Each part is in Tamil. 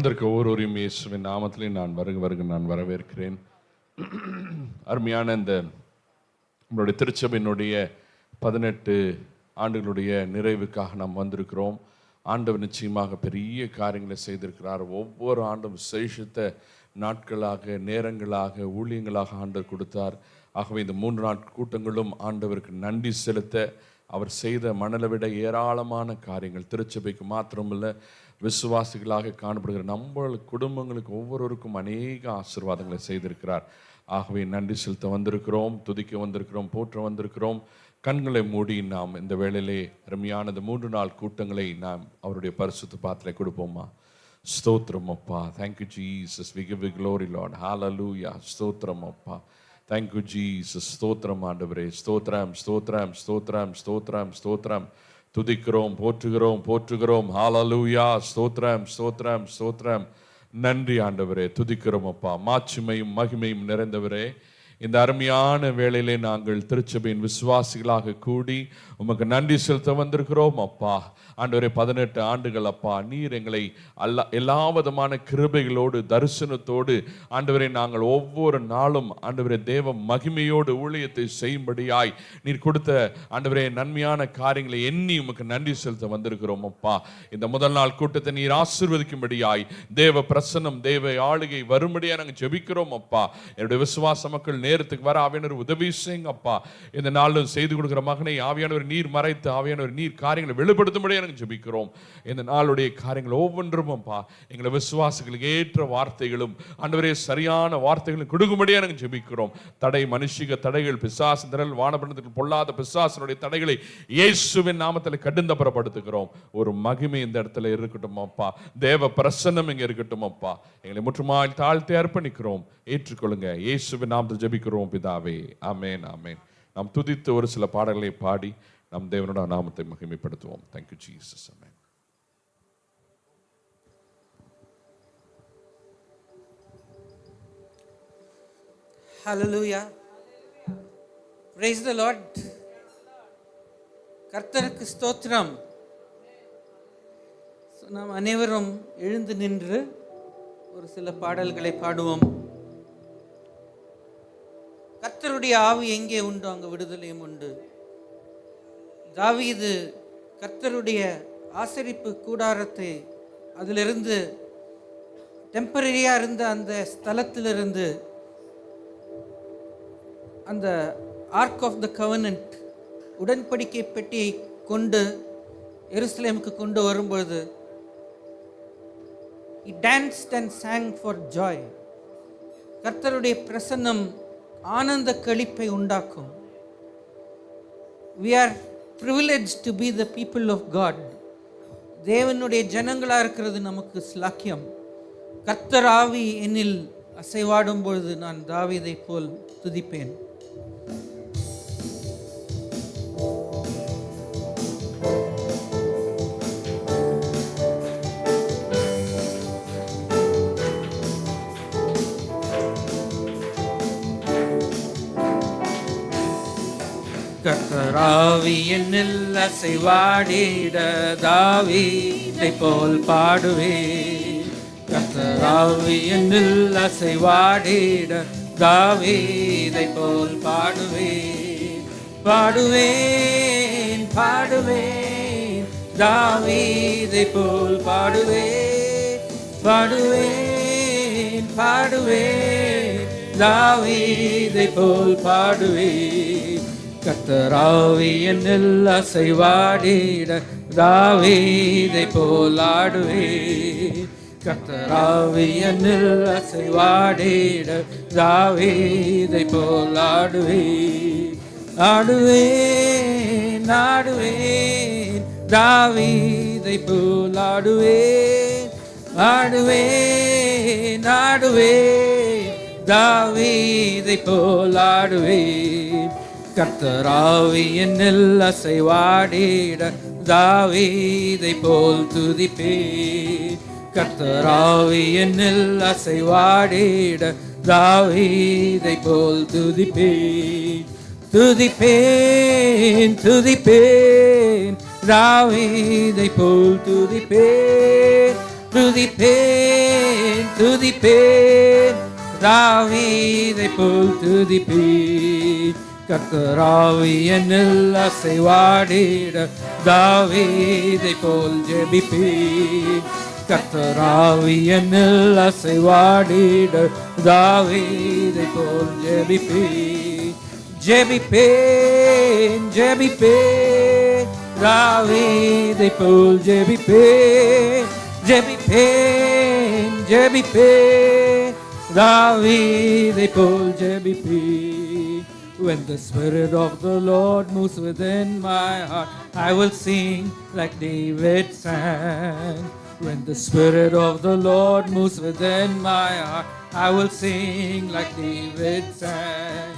வந்திருக்க ஒவ்வொருவரையும் இயேசுவின் நாமத்திலையும் நான் வருக வருக நான் வரவேற்கிறேன். அருமையான இந்த நம்மளுடைய திருச்சபையினுடைய பதினெட்டு ஆண்டுகளுடைய நிறைவுக்காக நாம் வந்திருக்கிறோம். ஆண்டவர் நிச்சயமாக பெரிய காரியங்களை செய்திருக்கிறார். ஒவ்வொரு ஆண்டும் விசேஷித்த நாட்களாக நேரங்களாக ஊழியங்களாக ஆண்டவர் கொடுத்தார். ஆகவே இந்த மூன்று நாட் கூட்டங்களும் ஆண்டவருக்கு நன்றி செலுத்த அவர் செய்த மணலை விட ஏராளமான காரியங்கள் திருச்சபைக்கு மாத்திரமில்லை விசுவாசிகளாக காணப்படுகிற நம்ம குடும்பங்களுக்கு ஒவ்வொருவருக்கும் அநேக ஆசீர்வாதங்களை செய்திருக்கிறார். ஆகவே நன்றி செலுத்த வந்திருக்கிறோம் துதிக்க வந்திருக்கிறோம் போற்ற வந்திருக்கிறோம். கண்களை மூடி நாம் இந்த வேளையிலே அருமையான மூன்று நாள் கூட்டங்களை நாம் அவருடைய பரிசுத்து பாத்திரை கொடுப்போமா? ஸ்தோத்திரம் அப்பா. Thank you Jesus we give glory Lord hallelujah ஸ்தோத்திரம் அப்பா. தேங்க்யூ ஜீசஸ் ஸ்தோத்திரம் ஆண்டவரே. ஸ்தோத்ராம் ஸ்தோத்ராம் ஸ்தோத்ராம் ஸ்தோத்ராம் ஸ்தோத்ராம் துதிக்கிறோம் போற்றுகிறோம் போற்றுகிறோம். ஹாலலூயா ஸ்தோத்ரம் ஸ்தோத்ரம் ஸ்தோத்ரம் நன்றி ஆண்டவரே. துதிக்கிறோம் அப்பா. மாட்சிமையும் மகிமையும் நிறைந்தவரே. இந்த அருமையான வேளையிலே நாங்கள் திருச்சபையின் விசுவாசிகளாக கூடி உமக்கு நன்றி செலுத்த வந்திருக்கிறோம் அப்பா. ஆண்டு பதினெட்டு ஆண்டுகள் அப்பா. நீர் எங்களை அல்ல எல்லா விதமான கிருபைகளோடு தரிசனத்தோடு ஆண்டவரை நாங்கள் ஒவ்வொரு நாளும் ஆண்டவரை தேவ மகிமையோடு ஊழியத்தை செய்யும்படியாய் நீர் கொடுத்த ஆண்டவரே நன்மையான காரியங்களை எண்ணி உமக்கு நன்றி செலுத்த வந்திருக்கிறோம் அப்பா. இந்த முதல் நாள் கூட்டத்தை நீர் ஆசீர்வதிக்கும்படியாய் தேவ பிரசன்னம் தேவ ஆளுகை வரும்படியாக நாங்கள் ஜெபிக்கிறோம் அப்பா. என்னுடைய விசுவாச மக்கள் நேரத்துக்கு வர ஆவியானவர் உதவி செய்யுங்க அப்பா. இந்த நாளில் செய்து கொடுக்கிற மகனை ஆவியானவர் நீர் மறைத்து ஆவியானவர் நீர் காரியங்களை வெளிப்படுத்தும்படியா எனக்கு ஜெபிக்கிறோம். இந்த நாளுடைய காரியங்கள் ஒவ்வொன்றும் அப்பா. எங்களை விசுவாசிகளுக்கு ஏற்ற வார்த்தைகளும் அன்றுவரே சரியான வார்த்தைகளும் கொடுக்கும்படியா எனக்கு ஜபிக்கிறோம். தடை மனுஷிக தடைகள் பிசாசு திரள் வானபண்டத்தில் பொல்லாத பிசாசனுடைய தடைகளை இயேசுவின் நாமத்தில் கடுந்தபுறப்படுத்துகிறோம். ஒரு மகிமை இந்த இடத்துல இருக்கட்டும் அப்பா. தேவ பிரசன்னம் இங்க இருக்கட்டும் அப்பா. எங்களை முற்றுமாய் தாழ்த்தி அர்ப்பணிக்கிறோம். ஏற்றுக்கொள்ளுங்க. இயேசுவின் நாமத்தில் ஜபிக்கிறோம். பிதாவே. அமேன் அமேன் நாம் துதித்து ஒரு சில பாடல்களை பாடி நம் தேவனோட நாமத்தை மகிமைப்படுத்துவோம். Thank you Jesus amen hallelujah Praise the Lord கர்த்தருக்கு ஸ்தோத்திரம். நாம் அனைவரும் எழுந்து நின்று ஒரு சில பாடல்களை பாடுவோம். கர்த்தருடைய ஆவி எங்கே உண்டு? அங்கே விடுதலையும் உண்டு. தாவீது கர்த்தருடைய ஆசரிப்பு கூடாரத்தை அதிலிருந்து டெம்பரரியாக இருந்த அந்த ஸ்தலத்திலிருந்து அந்த ஆர்க் ஆஃப் த கவர்னன்ட் உடன்படிக்கை பெட்டியை கொண்டு எருசலேமுக்கு கொண்டு வரும்பொழுது danced and song for joy கர்த்தருடைய பிரசன்னம் ஆனந்த களிப்பை உண்டாக்கும். We are privilege to be the people of God தேவனுடைய ஜனங்களாக இருக்கிறது நமக்கு ஸ்லாக்கியம் கர்த்தராவி என்னில் அசைவாடும் பொழுது நான் தாவிதை போல் துதிப்பேன். கர்த்தராவி என்னில் அசைவாடிட தாவீதை போல் பாடுவே கர்த்தராவி என்னில் அசைவாடிட தாவீதை போல் பாடுவே பாடுவேன் பாடுவேன் தாவீதை போல் பாடுவே பாடுவேன் பாடுவேன் தாவீதை போல் பாடுவேன். கத்தராவி என்னில் அசைவாடிட தாவீதை போல் ஆடுவே. கத்தராவி என்னில் அசைவாடிட தாவீதை போல் ஆடுவேன் ஆடுவேன் தாவீதை போலாடுவேன் ஆடுவேன் ஆடுவேன் ஆடுவேன் தாவீதை போல் கர்த்தராவி என்னில் அசைவாடிட தாவீதை போல் துதிப்பேன் கர்த்தராவி என்னில் அசைவாடிட தாவீதை போல் துதிப்பேன் துதிப்பேன் துதிப்பேன் தாவீதை போல் துதிப்பேன் துதிப்பேன் துதிப்பேன் தாவீதை போல் துதிப்பேன் கர்த்தராவி என்னில் அசைவாடிட தாவீதை போல் ஜெபிப்பி கர்த்தராவி என்னில் அசைவாடிட தாவீதை போல் ஜெபிப்பி ஜெபிப்பேன் ஜெபிப்பேன் தாவீதை போல் ஜெபிப்பேன். ஜெபிப்பேன் ஜெபிப்பேன் தாவீதை போல் ஜெபிப்பேன் When the Spirit of the Lord moves within my heart, I will sing like David sang. When the Spirit of the Lord moves within my heart, I will sing like David sang.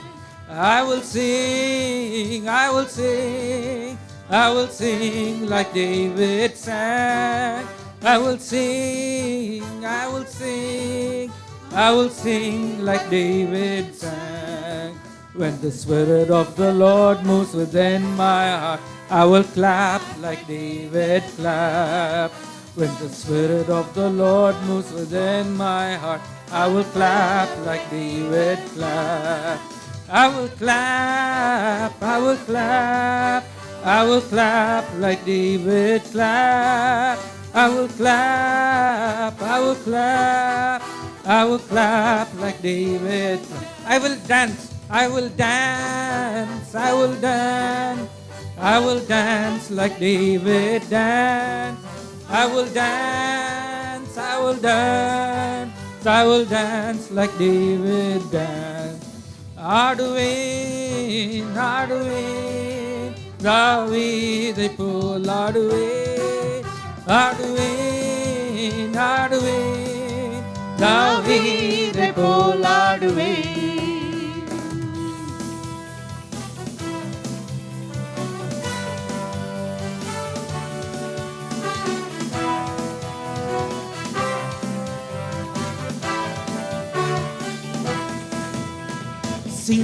I will sing, I will sing, I will sing like David sang. I will sing, I will sing, I will sing like David sang. When the Spirit of the Lord moves within my heart, I will clap like David clapped. When the Spirit of the Lord moves within my heart, I will clap like David clapped. I will clap, I will clap, I will clap like David clap. I will clap, I will clap, I will clap like David. I will dance, I will dance, I will dance, I will dance like David dance. I will dance, I will dance, I will dance like David dance. ஆடுவேன் ஆடுவேன் தாவீதை போல் ஆடுவேன் ஆடுவேன் ஆடுவேன் தாவீதை போல் ஆடுவேன்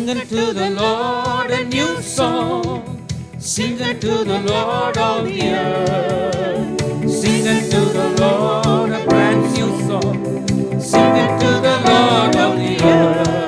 Sing unto the Lord a new song. Sing unto the Lord all the earth. Sing unto the Lord a brand new song. Sing unto the Lord all the earth.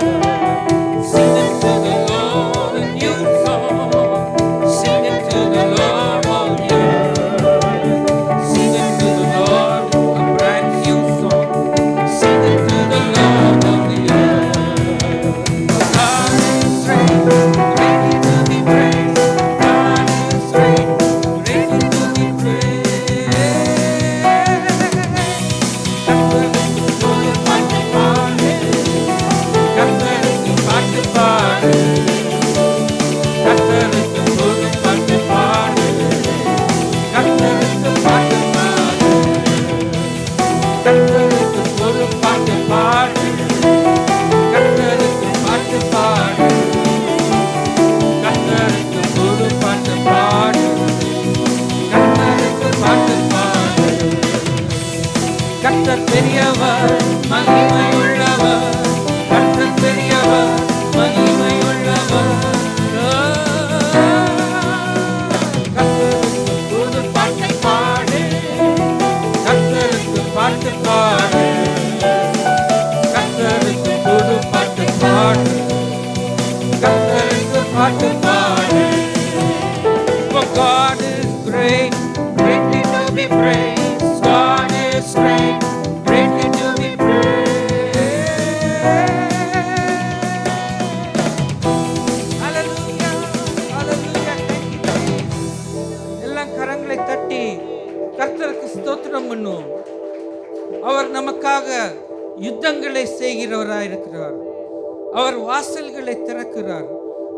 இருக்கிறார்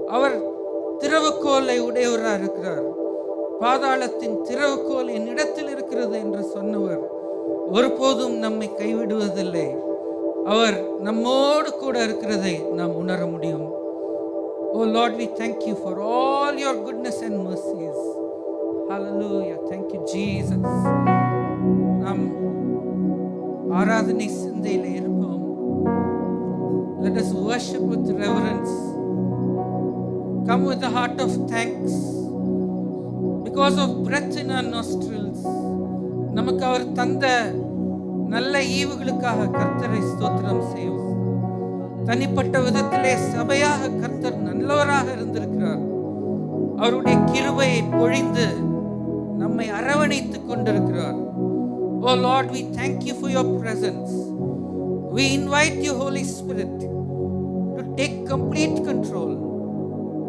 அவர் திறவுகோலை உடையவராக இருக்கிறார் பாதாளத்தின் திறவுகோல் என்னிடத்தில் இருக்கிறது என்று சொன்னவர் ஒருபோதும் நம்மை கைவிடுவதில்லை அவர் நம்மோடு கூட இருக்கிறதை நாம் உணர முடியும் ஓ Lord we thank you for all your goodness and mercies Hallelujah. Thank you, Jesus. நாம் ஆராதனை சிந்தையில் இருப்போம் Let us worship with reverence. Come with a heart of thanks because of breath in our nostrils. நமக்கு அவர் தந்த நல்ல ஈவுகளுக்காக கர்த்தரை ஸ்தோத்திரம் செய்வோம் தனிப்பட்ட விதத்திலே சபையாக கர்த்தர் நல்லவராக இருந்திருக்கிறார் அவருடைய கிருபை பொழிந்து நம்மை அரவணைத்துக் கொண்டிருக்கிறார் ஓ Lord we thank you for your presence we invite you Holy Spirit to take complete control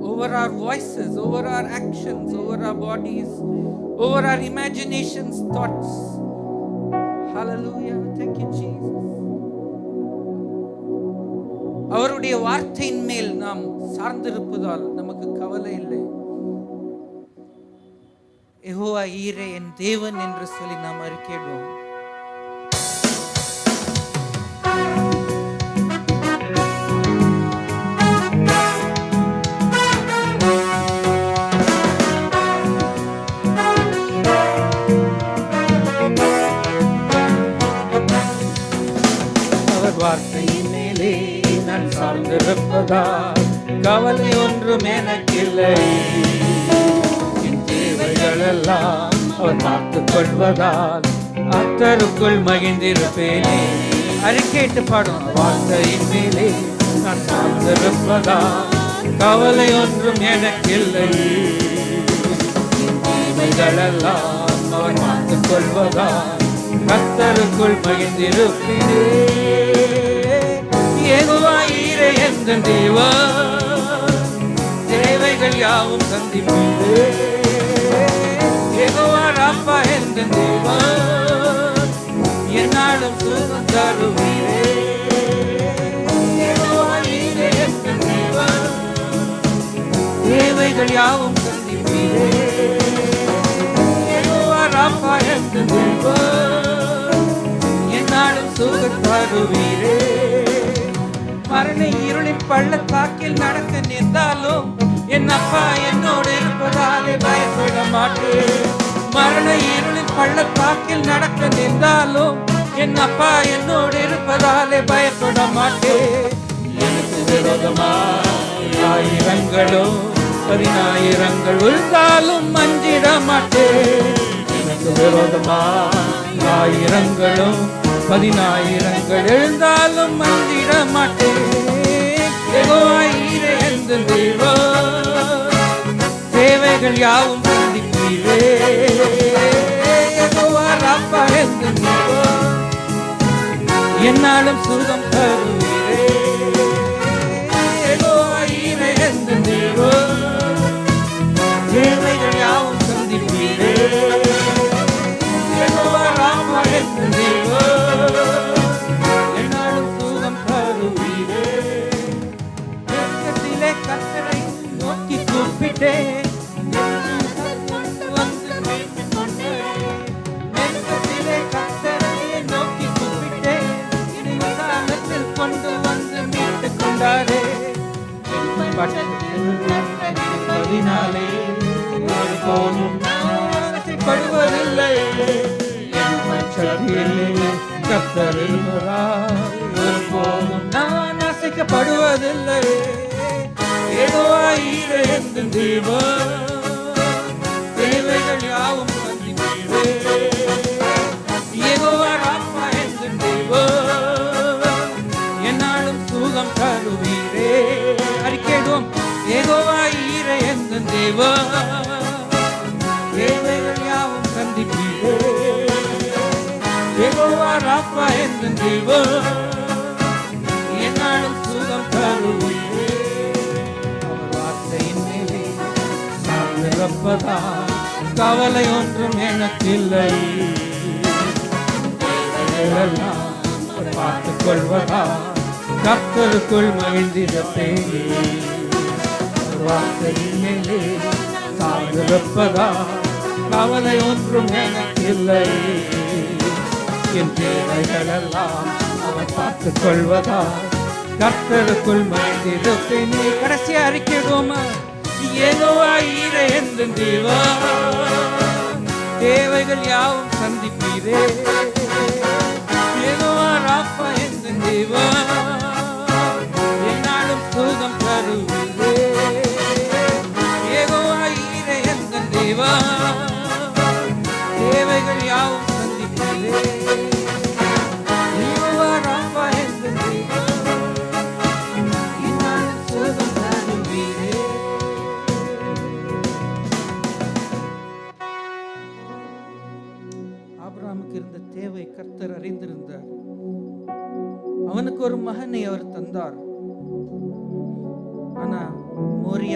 over our voices over our actions over our bodies over our imaginations thoughts hallelujah thank you jesus அவருடைய வார்த்தையின் மேல் நாம் சார்ந்திருப்பதால் நமக்கு கவலை இல்லை எகோவா ஈரே என் தேவன் என்று சொல்லி நாம் அறிக்கையிடுவோம் நான் கவலை ஒன்றும் எனக்கில்லை. என் தேவைகளெல்லாம் அவர் பார்த்துக் கொள்வதால் அத்தருக்குள் மகிழ்ந்திருப்பேனே. அறிக்கையிட்டு பாடும் வார்த்தையின் மேலே நான் சார்ந்திருப்பதா கவலை ஒன்றும் எனக்கில்லை. என் தேவைகள் எல்லாம் அவர் பார்த்துக் கொள்வதால் கத்தருக்குள் மகிழ்ந்திருப்பினே. நீரே எந்த தேவா தேவைகள் யாவும் சந்திப்பீரே ஏகுவா ராப்பா எந்த தேவா என்னாலும் சுகம் தருவீரே. தேவைகள் யாவும் சந்திப்பீரே ராப்பா எந்த தேவா, என்னாலும் சுகம் தருவீரே. பள்ளத்தாக்கில் நடந்து நின்றாலும் என் அப்பா என்னோடு இருப்பதாலே பயப்பட மாட்டேன் மரண இருளின் பள்ளத்தாக்கில் நடக்க நின்றாலும் என் அப்பா என்னோடு இருப்பதாலே பயப்பட மாட்டேன் எனக்கு விரோதமாய் ஆயிரங்களும் பதினாயிரங்கள் விழுந்தாலும் மஞ்சிட மாட்டேன் எனக்கு விரோதமாய் ஆயிரங்களும் பதினாயிரங்கள் எழுந்தாலும் மஞ்சிட மாட்டேன் யெகோவாயீரே எந்த தேவைகள் யாவும் சந்திப்பீரே என்னாலும் சுகம் தரும். கொண்டே. கொண்டு வந்து மீட்டுக் கொண்டாரே. பதினாலே ஒருபோதும் நான் நான் அசைக்கப்படுவதில்லை ஏகோவாயிரே எந்த தேவா தேவைகள் யாவும் சந்திப்பீரே ஏகோவா ராப்பா எந்த தேவா என்னாலும் சுகம் தருவீரே அறிக்கையிடுவோம் ஏகோவாயிரே எந்த தேவா தேவைகள் யாவும் சந்திப்பீரே யெகோவா ராப்பா எந்த தேவா என்னாலும் சுகம் தருவீரே. பிறப்பதா கவலை ஒன்றும் எனக்கில்லை. தேவைகளெல்லாம் பார்த்துக் கொள்வதா கத்தருக்குள் மகிழ்ந்திருப்பேன் அவர் வார்த்தையின் மேலே சார்ந்திருப்பதா கவலை ஒன்றும் எனக்கில்லை. என் தேவைகளெல்லாம் அவர் பார்த்துக் கொள்வதா கத்தருக்குள் மறைந்திருப்பேன் கடைசி அறிக்கைடுவோமா ஏதோ என்றும் தேவா. தேவைகள் யாவும் சந்திப்பீரே.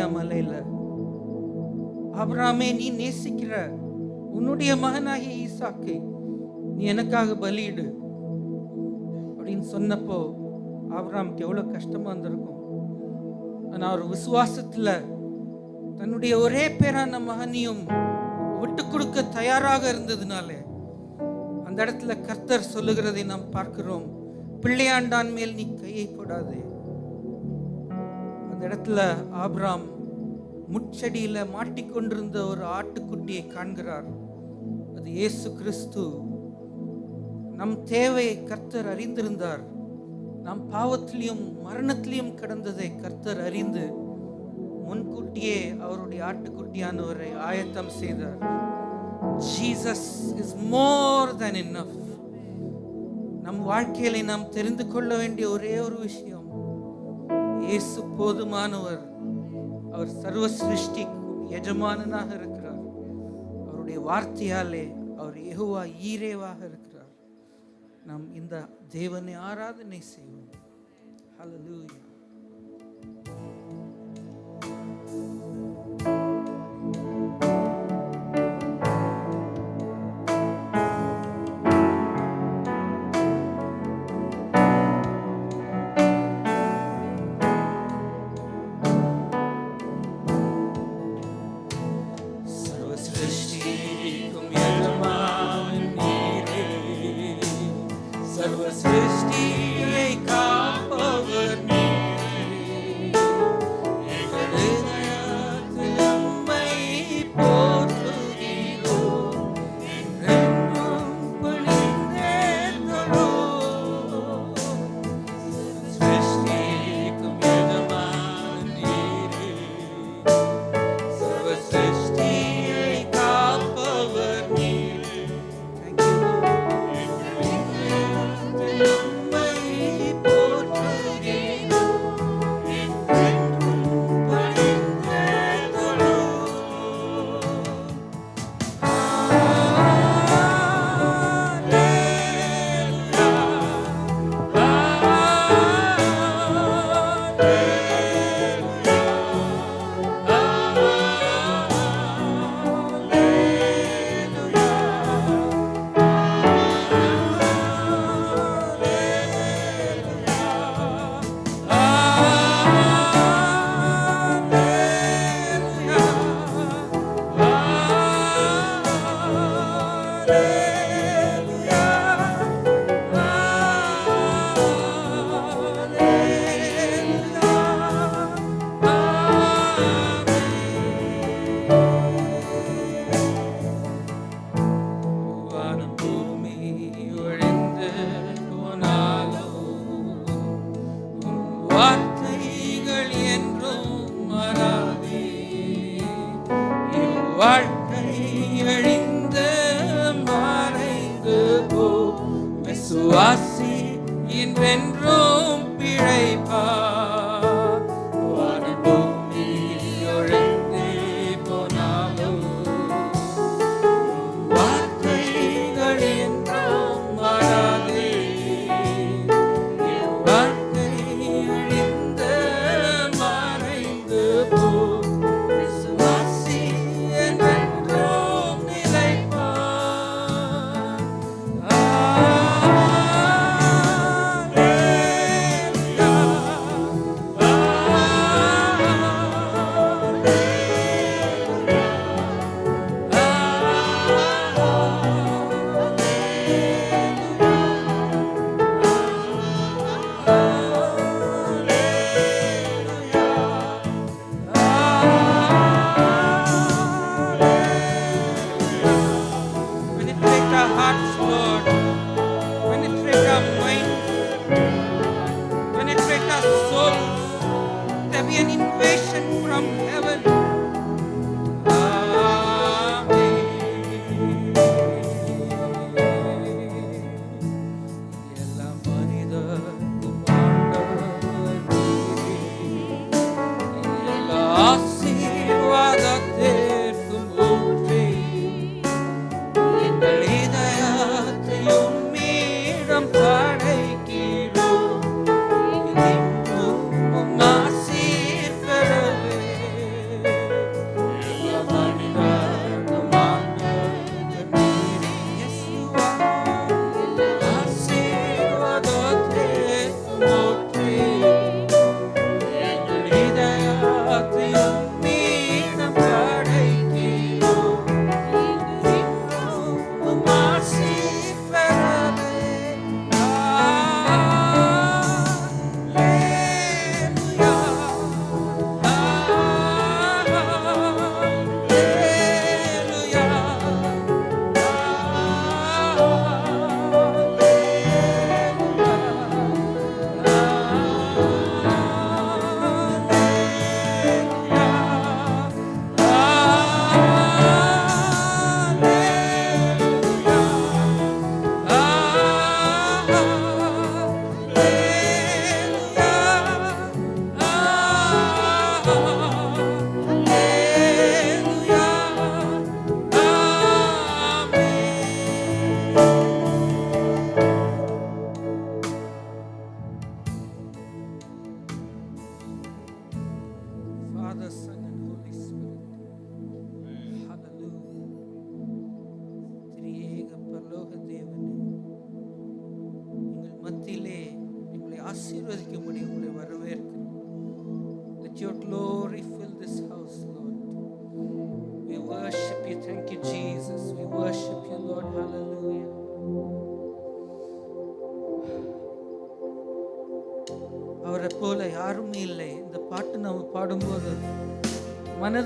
மலையில அப்ராமே நீ நேசிக்கிற உன்னுடைய மகனாகிய ஈசாக்கு நீ எனக்காக பலியிடு அப்படின்னு சொன்னப்போ ஆபிரகாமுக்கு எவ்வளவு கஷ்டமா இருந்திருக்கும். ஆனா அவர் விசுவாசத்துல தன்னுடைய ஒரே பேரான மகனையும் விட்டு கொடுக்க தயாராக இருந்ததுனாலே அந்த இடத்துல கர்த்தர் சொல்லுகிறதை நாம் பார்க்கிறோம். பிள்ளையாண்டான் மேல் நீ கையை போடாதே. அந்த இடத்துல ஆப்ராம் முட்செடியில மாட்டிக்கொண்டிருந்த ஒரு ஆட்டுக்குட்டியை காண்கிறார். அது இயேசு கிறிஸ்து. நம் தேவையை கர்த்தர் அறிந்திருந்தார். நாம் பாவத்திலையும் மரணத்திலையும் கிடந்ததை கர்த்தர் அறிந்து முன்கூட்டியே அவருடைய ஆட்டுக்குட்டியானவரை ஆயத்தம் செய்தார். Jesus is more than enough நம் வாழ்க்கையில நாம் தெரிந்து கொள்ள வேண்டிய ஒரே ஒரு விஷயம் இயேசு போதுமானவர். அவர் சர்வ சிருஷ்டிக்கும் எஜமானனாக இருக்கிறார். அவருடைய வார்த்தையாலே அவர் எகுவா ஈரேவாக இருக்கிறார். நாம் இந்த தேவனை ஆராதனை செய்வோம். ஹலலூயா வாழ்க்கை அழிந்து மறைந்து போ விசுவாசி என்றென்றும்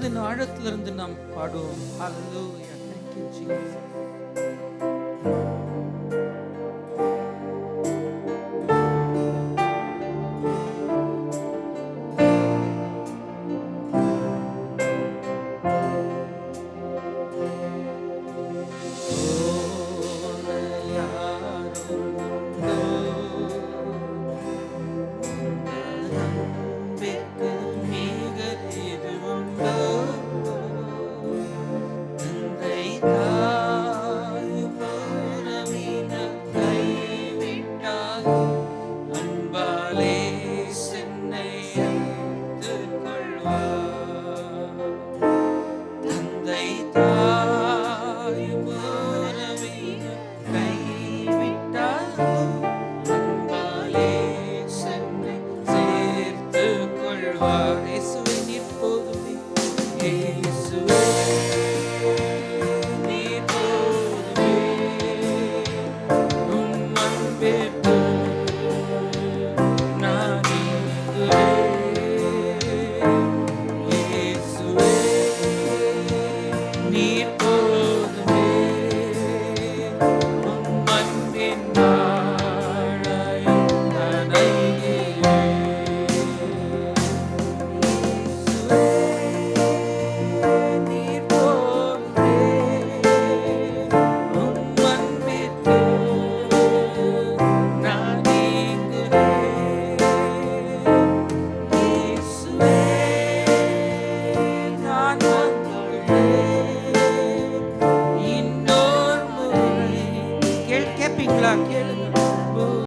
மனதின் ஆழத்திலிருந்து நாம் பாடுவோம் Hallelujah. Thank you, Jesus.